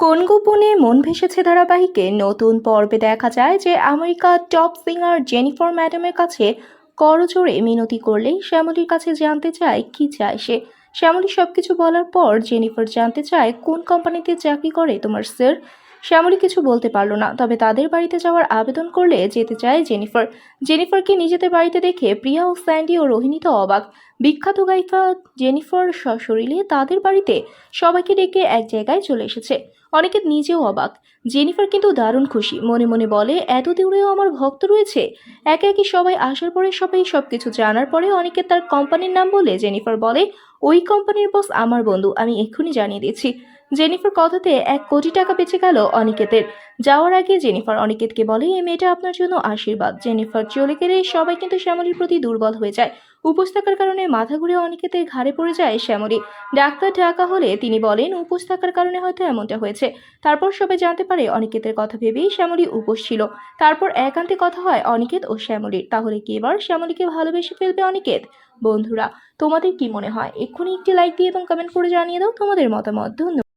কোন গোপনে মন ভেসেছে ধারাবাহিকে নতুন পর্বে দেখা যায় যে আমেরিকা টপ সিঙ্গার জেনিফার ম্যাডামের কাছে করজোড়ে মিনতি করলেই শ্যামলীর কাছে জানতে চায় কি চায় সে। শ্যামলী সবকিছু বলার পর জেনিফার জানতে চায়, কোন কোম্পানিতে চাকরি করে তোমার স্যার? শ্যামলী কিছু বলতে পারল না, তবে তাদের বাড়িতে যাওয়ার আবেদন করলে যেতে চায় জেনিফার। জেনিফারকে নিজেদের বাড়িতে দেখে প্রিয়া ও স্যান্ডি ও রোহিণী তো অবাক। বিখ্যাত গায়িকা জেনিফার সশরীরে তাদের বাড়িতে সবাইকে ডেকে এক জায়গায় চলে এসেছে। অনেকে নিজেও অবাক। জেনিফার কিন্তু দারুণ খুশি। মনে মনে বলে, এত দূরেও আমার ভক্ত রয়েছে। একে একে সবাই আসার পরে সবাই সব কিছু জানার পরে অনেকে তার কোম্পানির নাম বলে জেনিফার বলে, ওই কোম্পানির বস আমার বন্ধু, আমি এক্ষুনি জানিয়ে দিচ্ছি। জেনিফার কথাতে এক কোটি টাকা বেঁচে গেল অনিকেতের। যাওয়ার আগে জেনিফার অনিকেতকে বলে, এই মেয়েটা আপনার জন্য আশীর্বাদ। জেনিফার চলে গেলে সবাই কিন্তু শ্যামলীর প্রতি দুর্বল হয়ে যায়। উপোস থাকার কারণে মাথা ঘুরে অনিকেতের ঘাড়ে পড়ে যায় শ্যামলী। ডাক্তার ডাকা হলে তিনি বলেন উপোস থাকার কারণে হয়তো এমনটা হয়েছে। তারপর সবাই জানতে পারে অনিকেতের কথা ভেবেই শ্যামলী উপোস ছিল। তারপর একান্তে কথা হয় অনিকেত ও শ্যামলীর। তাহলে কি এবার শ্যামলীকে ভালোবেসে ফেলবে অনিকেত? বন্ধুরা, তোমাদের কি মনে হয়? এক্ষুনি একটি লাইক দিয়ে এবং কমেন্ট করে জানিয়ে দাও তোমাদের মতামত। ধন্যবাদ।